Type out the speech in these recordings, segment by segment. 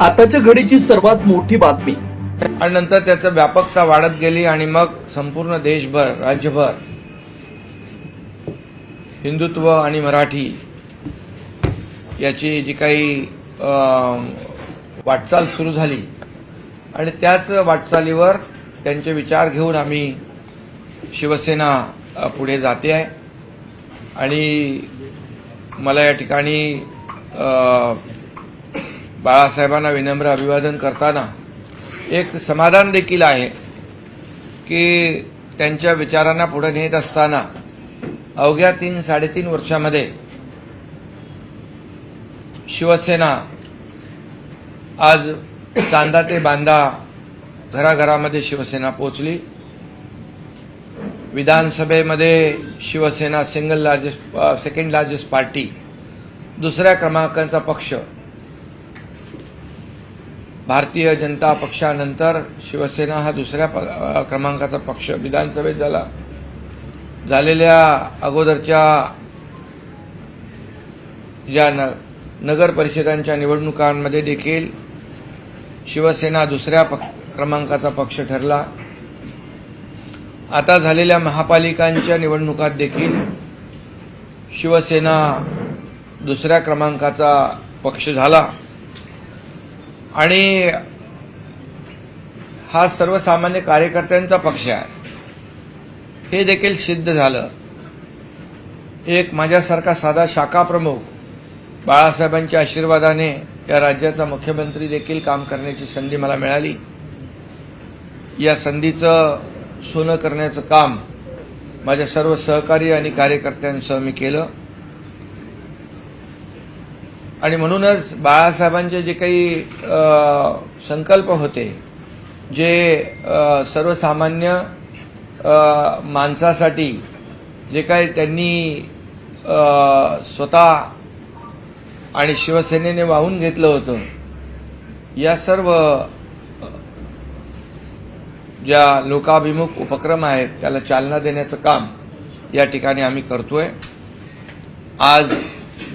आताच्या घडीची सर्वात मोठी बातमी. आणि नंतर त्याचं व्यापकता वाढत गेली आणि मग संपूर्ण देशभर राज्यभर हिंदुत्व आणि मराठी याची जी काही वाटचाल सुरू झाली. आणि त्याच वाटचालीवर त्यांचे विचार घेऊन आम्ही शिवसेना पुढे जाते आहे. आणि मला या ठिकाणी बाळासाहेबांना विनम्र अभिवादन करताना एक समाधान देखील आहे की त्यांच्या विचारांना पुढे नेत असताना अवघ्या तीन साडेतीन वर्षामध्ये शिवसेना आज चांदा ते बांदा घराघरामध्ये शिवसेना पोचली विधानसभेमध्ये Shiv Sena single largest second largest party दुसऱ्या क्रमांकाचा पक्ष भारतीय जनता पक्षानंतर शिवसेना हा दुसऱ्या प- क्रमांकाचा पक्ष विधानसभेत झाला. झालेल्या अगोदरच्या या न नगर परिषदांच्या निवडणुकांमध्ये देखील शिवसेना दुसऱ्या पक- क्रमांकाचा पक्ष ठरला. आता झालेल्या महापालिकांच्या निवडणुकात देखील शिवसेना दुसऱ्या क्रमांकाचा पक्ष झाला. आणि हा सर्वसामान्य कार्यकर्त्यांचा पक्ष आहे. हे देखील सिद्ध झालं. एक माझ्यासारखा साधा शाखा प्रमुख बाळासाहेबांच्या आशीर्वादाने या राज्याचा मुख्यमंत्री देखील काम करण्याची संधी मला मिळाली. या संधीचं सोनं करण्याचं काम माझ्या सर्व सहकारी आणि कार्यकर्त्यांसह मी केलं. आणि म्हणूनच बाळासाहेबांचे जे काही संकल्प होते जे सर्वसामान्य माणसासाठी जे काही त्यांनी स्वतः आणि शिवसेनेने वाहून घेतलं होतं या सर्व ज्या लोकाभिमुख उपक्रम आहेत त्याला चालना देण्याचं काम या ठिकाणी आम्ही करतोय. आज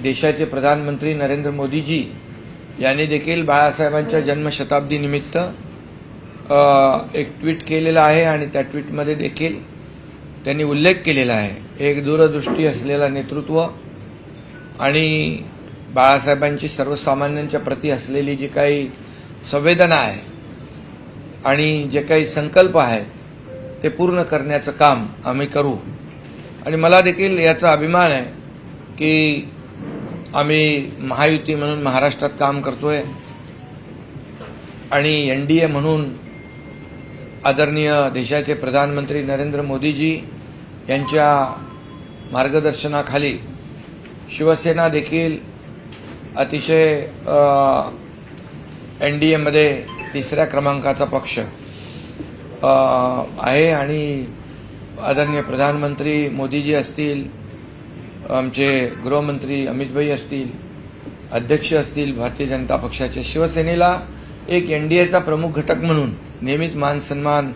देशाचे प्रधानमंत्री नरेंद्र मोदीजी यांनी देखील बाळासाहेबांच्या जन्मशताब्दीनिमित्त एक ट्विट केलेलं आहे आणि त्या ट्विटमध्ये देखील त्यांनी उल्लेख केलेला आहे. एक दूरदृष्टी असलेला नेतृत्व आणि बाळासाहेबांची सर्वसामान्यांच्या प्रती असलेली जी काही संवेदना आहे आणि जे काही संकल्प आहेत ते पूर्ण करण्याचं काम आम्ही करू. आणि मला देखील याचा अभिमान आहे की आम्ही महायुती म्हणून महाराष्ट्रात काम करतोय. आणि एन डी ए म्हणून आदरणीय देशाचे प्रधानमंत्री नरेंद्र मोदीजी यांच्या मार्गदर्शनाखाली शिवसेना देखील अतिशय एन डी एमध्ये तिसऱ्या क्रमांकाचा पक्ष आहे. आणि आदरणीय प्रधानमंत्री मोदीजी असतील आमचे गृहमंत्री अमितभाई असतील अध्यक्ष असतील भारतीय जनता पक्षाच्या शिवसेनेला एक एन डी एचा प्रमुख घटक म्हणून नेहमीच मान सन्मान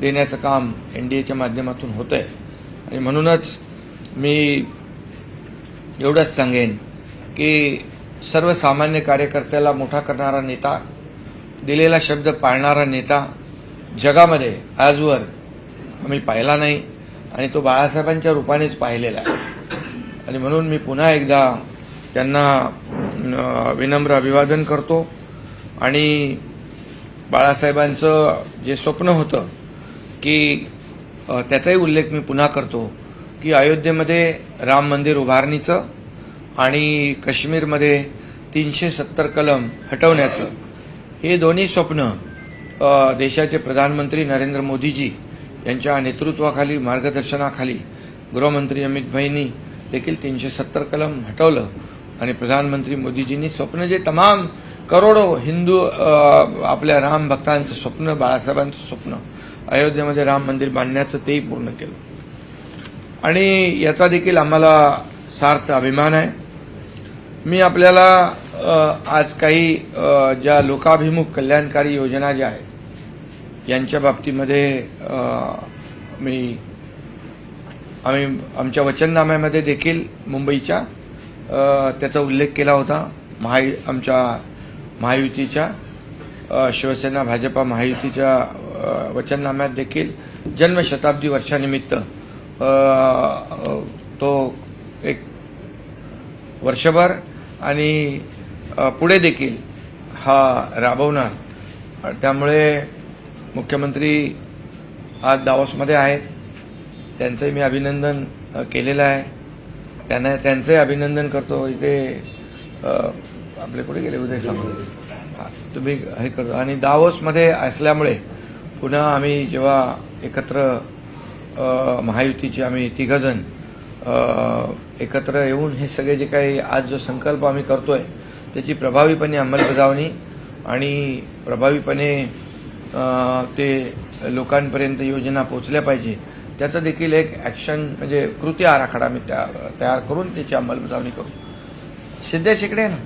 देण्याचं काम एन डी एच्या माध्यमातून होत आहे आणि म्हणूनच मी एवढंच सांगेन की सर्वसामान्य कार्यकर्त्याला मोठा करणारा नेता दिलेला शब्द पाळणारा नेता जगामध्ये आजवर आम्ही पाहिला नाही आणि तो बाळासाहेबांच्या रूपानेच पाहिलेला आहे. आणि म्हणून मी पुन्हा एकदा त्यांना विनम्र अभिवादन करतो. आणि बाळासाहेबांचं जे स्वप्न होतं की त्याचाही उल्लेख मी पुन्हा करतो की अयोध्येमध्ये राम मंदिर उभारणीचं आणि काश्मीरमध्ये तीनशे सत्तर कलम हटवण्याचं हे दोन्ही स्वप्न देशाचे प्रधानमंत्री नरेंद्र मोदीजी यांच्या नेतृत्वाखाली मार्गदर्शनाखाली गृहमंत्री अमित भाईंनी देखील तीनशे सत्तर कलम हटवलं. आणि प्रधानमंत्री मोदीजींनी स्वप्न जे तमाम करोडो हिंदू आपल्या राम भक्तांचं स्वप्न बाळासाहेबांचं स्वप्न अयोध्येमध्ये राम मंदिर बांधण्याचं तेही पूर्ण केलं. आणि याचा देखील आम्हाला सार्थ अभिमान आहे. मी आपल्याला आज काही ज्या लोकाभिमुख कल्याणकारी योजना ज्या आहेत यांच्या बाबतीमध्ये मी आम्ही आमच्या वचननाम्यामध्ये देखील मुंबईच्या त्याचा उल्लेख केला होता. महा आमच्या महायुतीच्या शिवसेना भाजपा महायुतीच्या वचननाम्यात देखील जन्मशताब्दी वर्षानिमित्त तो एक वर्षभर आणि पुढे देखील हा राबवणार. त्यामुळे मुख्यमंत्री आज दावोसमध्ये आहेत. त्यांचंही मी अभिनंदन केलेलं आहे. त्यांना त्यांचंही अभिनंदन करतो. इथे आपले कुठे गेले? उदय सांगतो तुम्ही हे करतो. आणि दावोसमध्ये असल्यामुळे पुन्हा आम्ही जेव्हा एकत्र महायुतीचे आम्ही तिघजण एकत्र येऊन हे सगळे जे काही आज जो संकल्प आम्ही करतोय त्याची प्रभावीपणे अंमलबजावणी आणि प्रभावीपणे ते लोकांपर्यंत योजना पोचल्या पाहिजे त्याचं देखील एक ॲक्शन म्हणजे कृती आराखडा मी त्या तयार करून त्याची अंमलबजावणी करू. सिद्धेश इकडे आहे ना?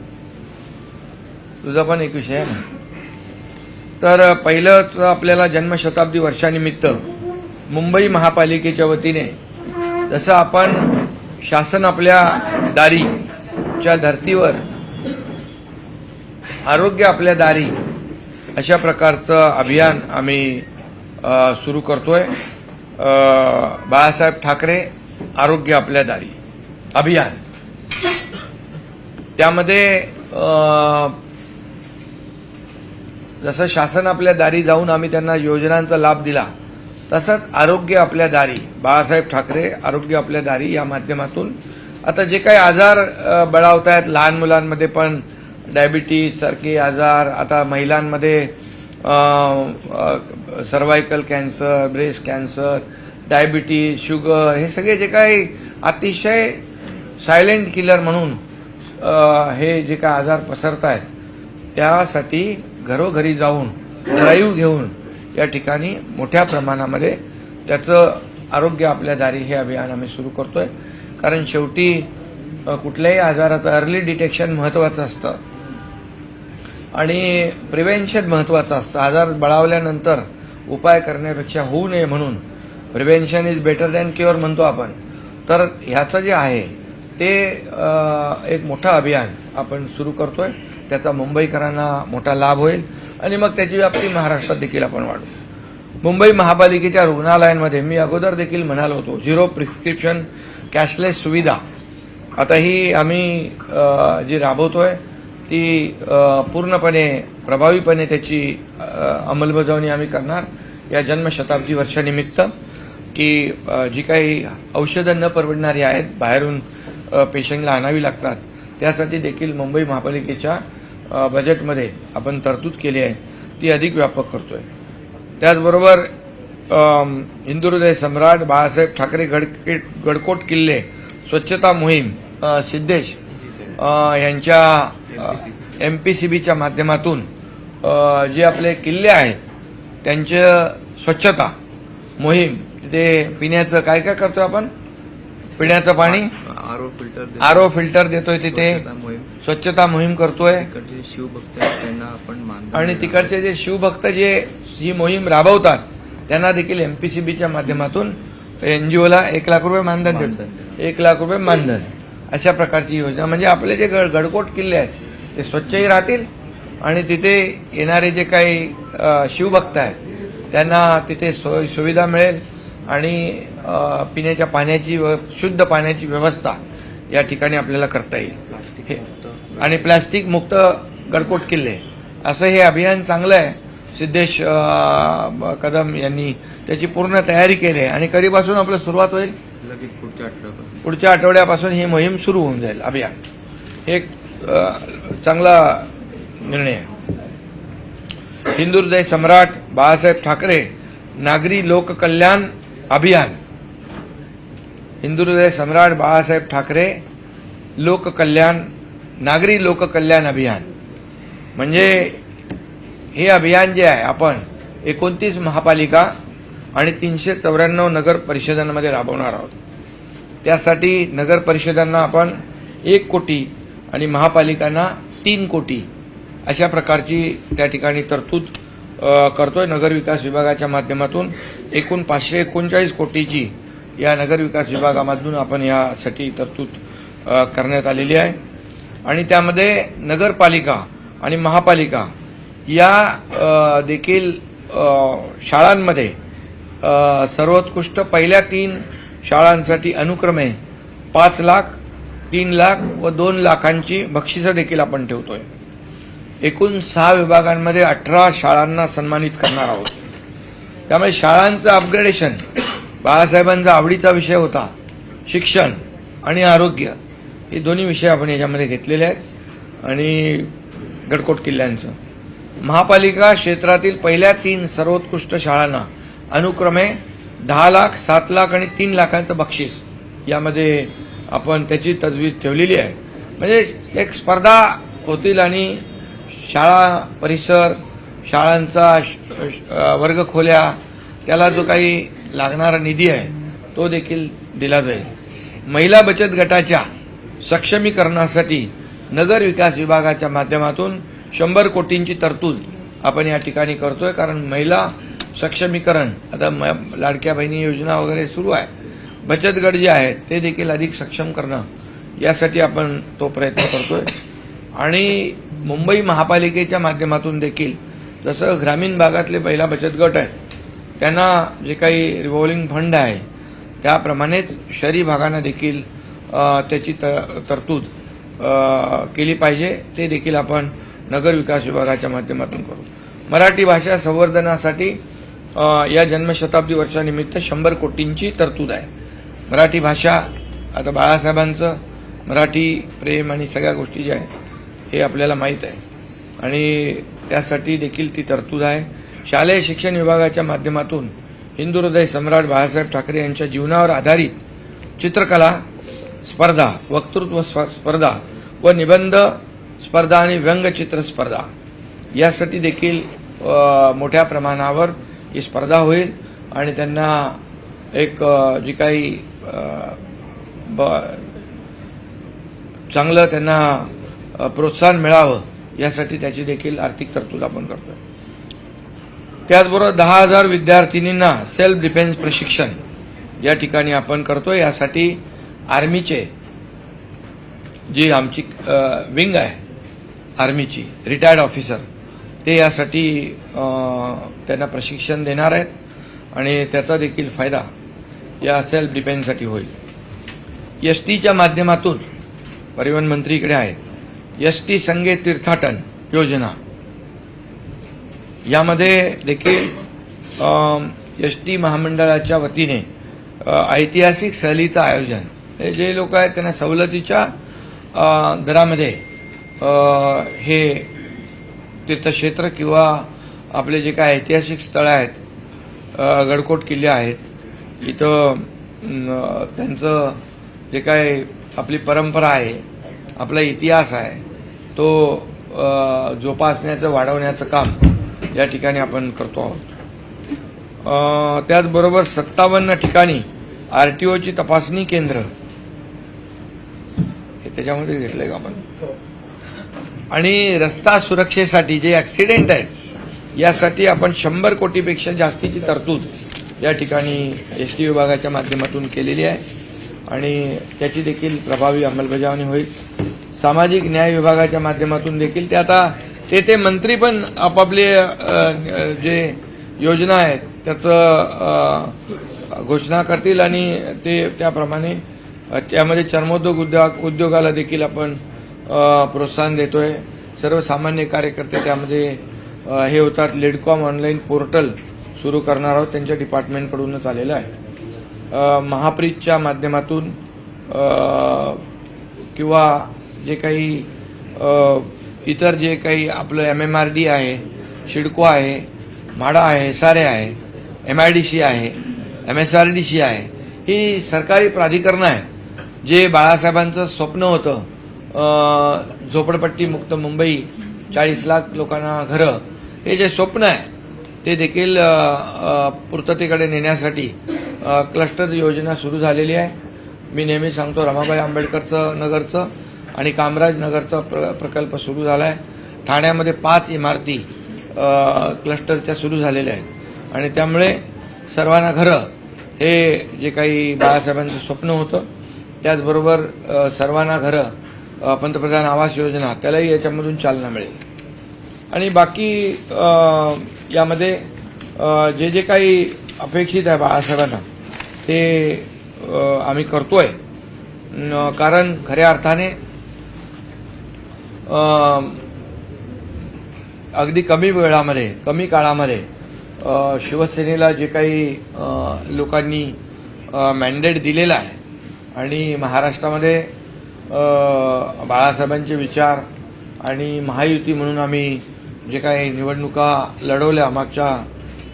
तुझा पण एक विषय आहे ना? तर पहिलं तर आपल्याला जन्मशताब्दी वर्षानिमित्त मुंबई महापालिकेच्या वतीने जसं आपण शासन आपल्या दारीच्या धर्तीवर आरोग्य आपल्या दारी अशा प्रकारचं अभियान आम्ही सुरू करतोय. बाळासाहेब ठाकरे आरोग्य आपल्या दारी. अभियान. त्यामध्ये जसं शासन आपल्या दारी जाऊन आम्ही त्यांना योजनांचा लाभ दिला तसंच आरोग्य आपल्या दारी बाळासाहेब ठाकरे आरोग्य आपल्या दारी या माध्यमातून. आता जे काही आजार बळावत आहेत लहान मुलांमध्ये पण डायबिटीज सारखे आजार आता महिलांमध्ये cervical cancer breast cancer diabetes sugar हे सगळे जे काही अतिशय सायलेंट किलर म्हणून हे जे काही आजार पसरत आहेत त्यासाठी घरोघरी जाऊन ड्राईव्ह घेऊन या ठिकाणी मोठ्या प्रमाणामध्ये त्याचं आरोग्य आपल्या दारी हे अभियान आम्ही सुरू करतोय. कारण शेवटी कुठल्याही आजाराचं अर्ली डिटेक्शन महत्वाचं असतं. आणि प्रिव्हेन्शन महत्वाचं असतं. आजार बळावल्यानंतर उपाय करण्यापेक्षा होऊ नये म्हणून prevention is better than cure म्हणतो आपण. तर ह्याचं जे आहे ते एक मोठं अभियान आपण सुरू करतोय. त्याचा मुंबईकरांना मोठा लाभ होईल. आणि मग त्याची व्याप्ती महाराष्ट्रात देखील आपण वाढू. मुंबई महापालिकेच्या रुग्णालयांमध्ये मी अगोदर देखील म्हणालो होतो झिरो प्रिस्क्रिप्शन कॅशलेस सुविधा. आता ही आम्ही जी राबवतोय ती पूर्णपणे प्रभावीपणे त्याची अंमलबजावणी आम्ही करणार या जन्मशताब्दी वर्षानिमित्त की जी काही औषधं न परवडणारी आहेत बाहेरून पेशंटला आणावी लागतात त्यासाठी देखील मुंबई महापालिकेच्या बजेटमध्ये आपण तरतूद केली आहे ती अधिक व्यापक करतोय. त्याचबरोबर हिंदुहृदय सम्राट बाळासाहेब ठाकरे गडके गडकोट किल्ले स्वच्छता मोहीम सिद्धेश यांच्या एम पी सी बीच्या माध्यमातून जे आपले किल्ले आहेत त्यांच्या स्वच्छता मोहीम तिथे पिण्याचं काय काय करतोय आपण? पिण्याचं पाणी? RO filter. R O filter देतोय तिथे. स्वच्छता मोहीम. करतोय. तिकडचे शिवभक्त त्यांना आपण आणि तिकडचे जे शिवभक्त जे ही मोहीम राबवतात त्यांना देखील एमपीसीबीच्या माध्यमातून एनजीओला एक लाख रुपये मानधन मानधन देतात एक लाख रुपये मानधन. अशा प्रकारची योजना. म्हणजे आपले जे गड- गडकोट किल्ले आहेत ते स्वच्छही राहतील आणि तिथे येणारे जे काही शिवभक्त आहेत त्यांना तिथे सोय सुविधा मिळेल आणि पिण्याच्या पाण्याची व शुद्ध पाण्याची व्यवस्था या ठिकाणी आपल्याला करता येईल. हे. आणि प्लास्टिक मुक्त गडकोट किल्ले. असं हे अभियान चांगलं आहे. सिद्धेश कदम यांनी त्याची पूर्ण तयारी केली आहे. आणि कधीपासून आपलं सुरुवात होईल? लगेच पुढच्या आठवड्यापासून पुढच्या आठवड्यापासून ही मोहीम सुरू होऊन जाईल. अभियान. हे एक चांगला निर्णय आहे. हिंदू सम्राट बाळासाहेब ठाकरे नागरी लोककल्याण अभियान. हिंदू सम्राट बाळासाहेब ठाकरे लोककल्याण नागरी लोककल्याण अभियान. म्हणजे हे अभियान जे आहे आपण एकोणतीस महापालिका आणि तीनशे चौऱ्याण्णव नगर परिषदांमध्ये राबवणार आहोत. त्यासाठी नगर परिषदांना आपण एक कोटी आणि महापालिकांना तीन कोटी अशा प्रकारची त्या ठिकाणी तरतूद करतोय. नगर विकास विभागाच्या माध्यमातून एकूण पाचशे एकोणचाळीस कोटीची या नगर विकास विभागामधून आपण यासाठी तरतूद करण्यात आलेली आहे. आणि त्यामध्ये नगरपालिका आणि महापालिका या देखील शाळांमध्ये सर्वोत्कृष्ट पहिल्या तीन शाळांसाठी अनुक्रमे पाच लाख तीन लाख व दोन लाखांची बक्षिसं देखील आपण ठेवतोय. एकूण सहा विभागांमध्ये अठरा शाळांना सन्मानित करणार आहोत. त्यामुळे शाळांचं अपग्रेडेशन बाळासाहेबांचा आवडीचा विषय होता. शिक्षण आणि आरोग्य हे दोन्ही विषय आपण याच्यामध्ये घेतलेले आहेत. आणि गडकोट किल्ल्यांचं. महापालिका क्षेत्रातील पहिल्या तीन सर्वोत्कृष्ट शाळांना अनुक्रमे दहा लाख सात लाख आणि तीन लाखांचं बक्षीस. यामध्ये आपण त्याची तजवीज ठेवलेली आहे. म्हणजे एक स्पर्धा होतील आणि शाळा परिसर शाळांचा श- वर्गखोल्या त्याला जो काही लागणारा निधी आहे तो देखील दिला जाईल. महिला बचत गटाच्या सक्षमीकरणासाठी नगर विकास विभागाच्या माध्यमातून शंभर कोटींची तरतूद आपण या ठिकाणी करतोय कारण महिला सक्षमीकरण. आता म- लाडक्या बहिणी योजना वगैरे सुरू आहे. बचत गट जे आहेत ते देखील अधिक सक्षम करणं यासाठी आपण तो प्रयत्न करतोय. आणि मुंबई महापालिकेच्या माध्यमातून देखील जसं ग्रामीण भागातले महिला बचत गट आहेत त्यांना जे काही रिव्हॉल्विंग फंड आहे त्याप्रमाणेच शहरी भागांना देखील त्याची त- तरतूद केली पाहिजे. ते देखील आपण नगर विकास विभागाच्या माध्यमातून करू. मराठी भाषा संवर्धनासाठी या जन्मशताब्दी वर्षानिमित्त शंभर कोटींची तरतूद आहे. मराठी भाषा आता बाळासाहेबांचं मराठी प्रेम आणि सगळ्या गोष्टी ज्या आहेत हे आपल्याला माहीत आहे. आणि त्यासाठी देखील ती तरतूद आहे. शालेय शिक्षण विभागाच्या माध्यमातून हिंदू हृदय सम्राट बाळासाहेब ठाकरे यांच्या जीवनावर आधारित चित्रकला स्पर्धा वक्तृत्व स्प- स्पर्धा व निबंध स्पर्धा आणि व्यंगचित्र स्पर्धा यासाठी देखील मोठ्या प्रमाणावर ही स्पर्धा होईल आणि त्यांना एक जी काही ब- चांगलं त्यांना प्रोत्साहन मिळावं यासाठी त्याची देखील आर्थिक तरतूद आपण करतोय. त्याचबरोबर दहा हजार विद्यार्थिनींना सेल्फ डिफेन्स प्रशिक्षण या ठिकाणी आपण करतोय. यासाठी आर्मीचे जी आमची विंग आहे आर्मीची रिटायर्ड ऑफिसर ते यासाठी त्यांना प्रशिक्षण देणार आहेत आणि त्याचा देखील फायदा या सेल्फ डिफेन्ससाठी होईल. एस टीच्या माध्यमातून परिवहन मंत्री इकडे आहेत. एस टी संगे तीर्थाटन योजना. यामध्ये देखील एस टी महामंडळाच्या वतीने ऐतिहासिक सहलीचं आयोजन. हे जे लोक आहेत त्यांना सवलतीच्या दरामध्ये हे तीर्थक्षेत्र किंवा आपले जे काय ऐतिहासिक स्थळं आहेत गडकोट किल्ले आहेत इथं त्यांचं जे काय आपली परंपरा आहे आपला इतिहास आहे तो जोपासण्याचं वाढवण्याचं काम या ठिकाणी आपण करतो आहोत. त्याचबरोबर सत्तावन्न ठिकाणी आर टी ओची तपासणी केंद्र. हे त्याच्यामध्ये घेतलंय का आपण? आणि रस्ता सुरक्षेसाठी जे ऍक्सिडेंट आहेत यासाठी आपण शंभर कोटीपेक्षा जास्तीची तरतूद या ठिकाणी एस टी विभागाच्या माध्यमातून केलेली आहे. आणि त्याची देखील प्रभावी अंमलबजावणी होईल. सामाजिक न्याय विभागाच्या माध्यमातून देखील ते आता ते ते मंत्री पण आपापले जे योजना आहेत त्याचं घोषणा करतील आणि ते त्याप्रमाणे त्यामध्ये चर्मोद्योग उद्योग उद्योगाला देखील आपण प्रोत्साहन प्रोत्साहन देतोय. सर्वसामान्य कार्यकर्ते त्यामध्ये हे होतात. लेडकॉम ऑनलाईन पोर्टल सुरू करणार आहोत. त्यांच्या डिपार्टमेंटकडूनच आलेलं आहे. महाप्रीतच्या माध्यमातून किंवा जे काही इतर जे काही आपलं एम एम आर डी आहे शिडको आहे म्हाडा आहे सारे आहे एम आय डी सी आहे M S R D C आहे ही सरकारी प्राधिकरणं आहेत. जे बाळासाहेबांचं स्वप्न होतं झोपडपट्टी मुक्त मुंबई चाळीस लाख लोकांना घरं हे जे स्वप्न आहे ते देखील पूर्ततेकडे नेण्यासाठी क्लस्टर योजना सुरू झालेली आहे. मी नेहमी सांगतो रमाबाई आंबेडकरचं नगरचं आणि कामराज नगरचा प्र प्रकल्प सुरू झाला आहे ठाण्यामध्ये पाच इमारती क्लस्टरच्या सुरू झालेल्या आहेत. आणि त्यामुळे सर्वांना घरं हे जे काही बाळासाहेबांचं स्वप्न होतं त्याचबरोबर सर्वांना घरं पंतप्रधान आवास योजना त्यालाही याच्यामधून चालना मिळेल. आणि बाकी यामध्ये जे जे काही अपेक्षित आहे बाळासाहेबांना ते आम्ही करतोय. कारण खऱ्या अर्थाने अगदी कमी वेळामध्ये कमी काळामध्ये शिवसेनेला जे काही लोकांनी मॅन्डेट दिलेलं आहे आणि महाराष्ट्रामध्ये बाळासाहेबांचे विचार आणि महायुती म्हणून आम्ही जे काही निवडणुका लढवल्या मागच्या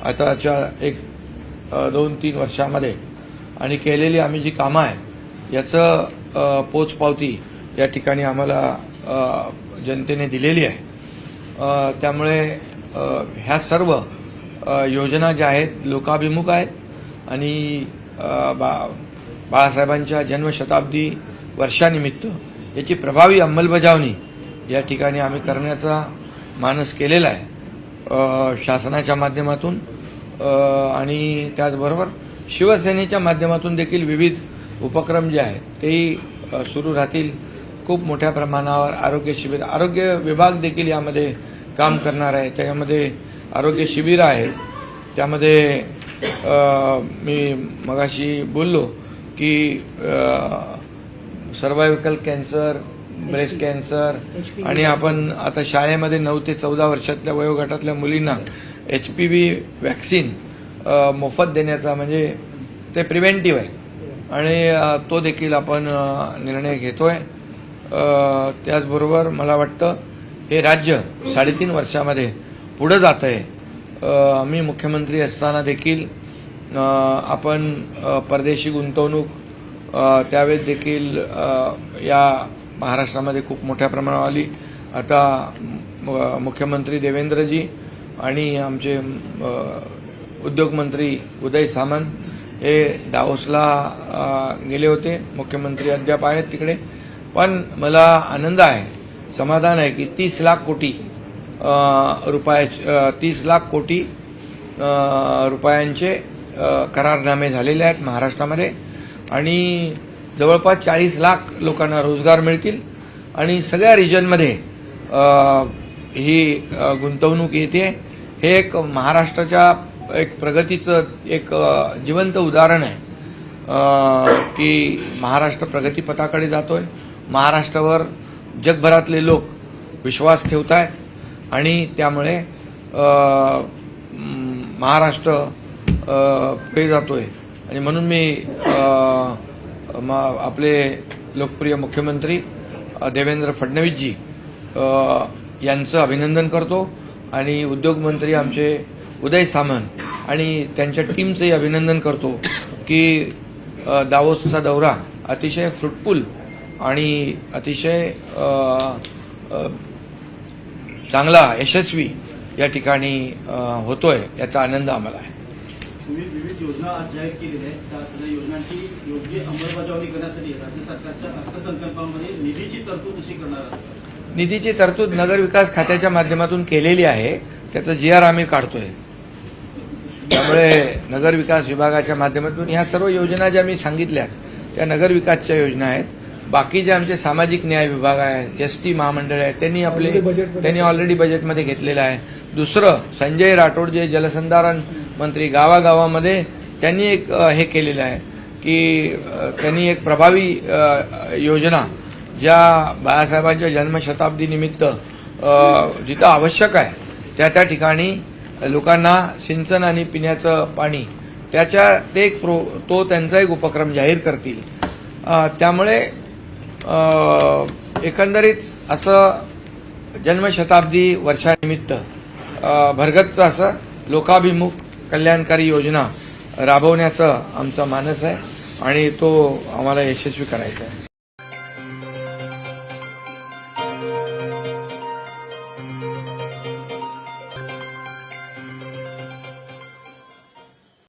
आताच्या एक दोन तीन वर्षामध्ये आणि केलेली आम्ही जी कामं आहे याचं पोचपावती या ठिकाणी आम्हाला जनतेने दिलेली आहे. त्यामुळे ह्या सर्व योजना ज्या आहेत लोकाभिमुख आहेत आणि बा बाळासाहेबांच्या जन्मशताब्दी वर्षानिमित्त याची प्रभावी अंमलबजावणी या ठिकाणी आम्ही करण्याचा मानस केलेला आहे. शासनाच्या माध्यमातून आणि त्याचबरोबर शिवसेनेच्या माध्यमातून देखील विविध उपक्रम जे आहेत तेही सुरू राहतील. खूप मोठ्या प्रमाणावर आरोग्य शिबिर आरोग्य विभाग देखील यामध्ये काम करणार आहे. त्यामध्ये आरोग्य शिबिर आहे. त्यामध्ये मी मगाशी बोललो की सर्वायव्हिकल कॅन्सर ब्रेस्ट कॅन्सर आणि आपण आता शाळेमध्ये नऊ ते चौदा वर्षातल्या वयोगटातल्या मुलींना एच पी व्ही वॅक्सिन मोफत देण्याचा म्हणजे ते प्रिव्हेंटिव्ह आहे. आणि तो देखील आपण निर्णय घेतोय. त्याचबरोबर मला वाटतं हे राज्य साडेतीन वर्षामध्ये पुढं जात आहे. आम्ही मुख्यमंत्री असताना देखील आपण परदेशी गुंतवणूक त्यावेळेस देखील या महाराष्ट्रामध्ये खूप मोठ्या प्रमाणावर आली. आता मुख्यमंत्री देवेंद्रजी आणि आमचे उद्योगमंत्री उदय सामंत हे दाओसला गेले होते. मुख्यमंत्री अद्याप आहेत तिकडे. पण मला आनंद आहे समाधान आहे की तीस लाख कोटी रुपया तीस लाख कोटी रुपयांचे करारनामे झालेले आहेत महाराष्ट्रामध्ये. आणि जवळपास चाळीस लाख लोकांना रोजगार मिळतील. आणि सगळ्या रिजनमध्ये ही गुंतवणूक येते. हे एक महाराष्ट्राच्या एक प्रगतीचं एक जिवंत उदाहरण आहे. की महाराष्ट्र प्रगतीपथाकडे जातोय. महाराष्ट्रावर जगभरातले लोक विश्वास ठेवत आहेत आणि त्यामुळे महाराष्ट्र अ, पुढे जातोय. आणि म्हणून मी आपले लोकप्रिय मुख्यमंत्री देवेंद्र फडणवीसजी यांचं अभिनंदन करतो. आणि उद्योगमंत्री आमचे उदय सामंत आणि त्यांच्या टीमचंही अभिनंदन करतो की दावोसचा दौरा अतिशय फ्रुटफुल आणि अतिशय चांगला यशस्वी या ठिकाणी होतोय याचा आनंद आम्हाला आहे. तुम्ही विविध योजना आज जाहीर केलेल्या आहेत. त्या सगळ्या योजनांची योग्य अंमलबजावणी करण्यासाठी राज्य सरकारच्या अर्थसंकल्पामध्ये निधीची तरतूद कशी करणार आहात? निधीची तरतूद नगर विकास खात्याच्या माध्यमातून केलेली आहे. त्याचं जी आर आम्ही काढतोय. त्यामुळे नगर विकास विभागाच्या माध्यमातून ह्या सर्व योजना ज्या मी सांगितल्यात त्या नगर विकासच्या योजना आहेत. बाकी जे आमचे सामाजिक न्याय विभाग आहे एस टी महामंडळ आहे त्यांनी आपले त्यांनी ऑलरेडी बजेटमध्ये घेतलेलं आहे. दुसरं संजय राठोड जे जलसंधारण मंत्री गावागावामध्ये त्यांनी एक हे केलेलं आहे की त्यांनी एक प्रभावी योजना ज्या बाळासाहेबांच्या जन्मशताब्दीनिमित्त जिथं आवश्यक आहे त्या त्या ठिकाणी लोकांना सिंचन आणि पिण्याचं पाणी त्याच्या ते एक प्रो तो त्यांचा एक उपक्रम जाहीर करतील. त्यामुळे एकंदरीत असं जन्मशताब्दी वर्षानिमित्त भरगतचं असं लोकाभिमुख कल्याणकारी योजना राबवण्याचं आमचा मानस आहे आणि तो आम्हाला यशस्वी करायचा आहे.